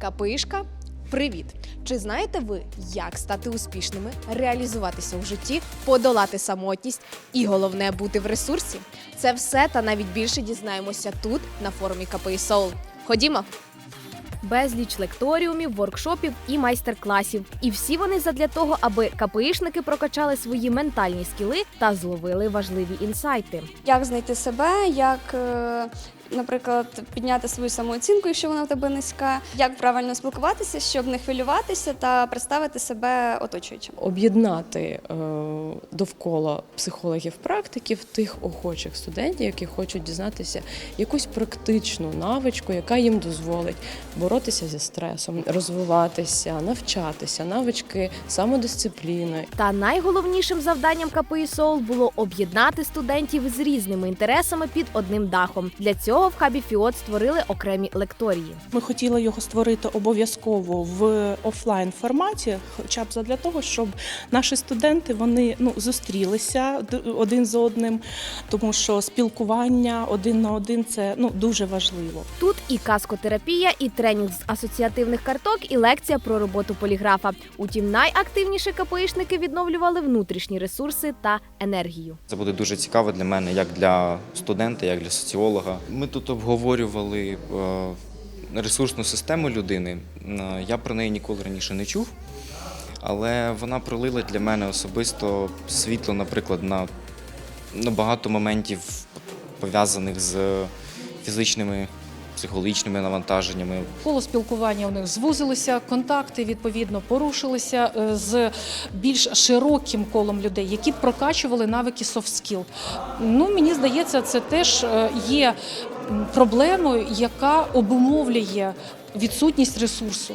КПІшка, привіт! Чи знаєте ви, як стати успішними, реалізуватися у житті, подолати самотність і головне бути в ресурсі? Це все та навіть більше дізнаємося тут, на форумі КПІ Soul. Ходімо! Безліч лекторіумів, воркшопів і майстер-класів. І всі вони задля того, аби КПІшники прокачали свої ментальні скіли та зловили важливі інсайти. Як знайти себе, як, е, наприклад, підняти свою самооцінку, якщо вона в тебе низька, як правильно спілкуватися, щоб не хвилюватися та представити себе оточуючим. об'єднати е, довкола психологів-практиків тих охочих студентів, які хочуть дізнатися якусь практичну навичку, яка їм дозволить боротися зі стресом, розвиватися, навчатися, навички самодисципліни. Та найголовнішим завданням КПІ Соул було об'єднати студентів з різними інтересами під одним дахом. Для цього в хабі Фіот створили окремі лекторії. Ми хотіли його створити обов'язково в офлайн форматі, хоча б задля того, щоб наші студенти вони ну зустрілися один з одним, тому що спілкування один на один це ну дуже важливо. Тут і каскотерапія, і тренінг з асоціативних карток, і лекція про роботу поліграфа. Утім, найактивніші КПІшники відновлювали внутрішні ресурси та енергію. Це буде дуже цікаво для мене, як для студента, як для соціолога. Ми тут обговорювали е, ресурсну систему людини. Я про неї ніколи раніше не чув, але вона пролила для мене особисто світло, наприклад, на, на багато моментів пов'язаних з фізичними, психологічними навантаженнями, Коло спілкування у них звузилося, контакти відповідно порушилися е, з більш широким колом людей, які прокачували навики skill. Ну мені здається, це теж е, є проблемою, яка обумовлює відсутність ресурсу.